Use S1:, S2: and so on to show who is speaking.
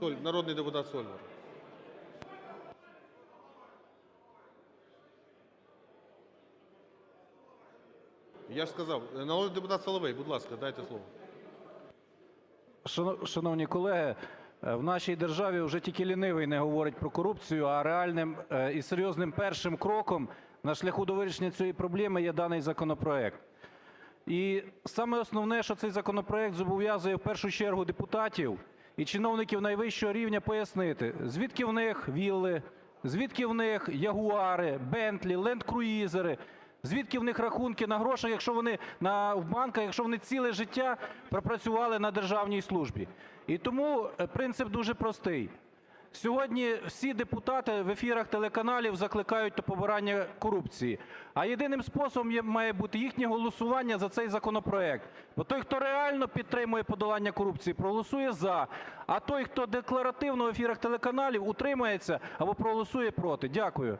S1: Соль, народний депутат Сольвар. Я ж сказав, народний депутат Соловей, будь ласка, дайте слово.
S2: Шановні колеги, е, в нашій державі вже тільки лінивий не говорить про корупцію, а реальним е, і серйозним першим кроком на шляху до вирішення цієї проблеми є даний законопроект. І саме основне, що цей законопроект зобов'язує в першу чергу депутатів і чиновників найвищого рівня пояснити, звідки в них вілли, звідки в них ягуари, бентлі, лендкруїзери, звідки в них рахунки на грошах, якщо вони в банках, якщо вони ціле життя пропрацювали на державній службі. І тому е, принцип дуже простий. Сьогодні всі депутати в ефірах телеканалів закликають до побирання корупції. А єдиним способом має бути їхнє голосування за цей законопроект. Бо той, хто реально підтримує подолання корупції, проголосує "за", а той, хто декларативно в ефірах телеканалів, утримається або проголосує "проти". Дякую.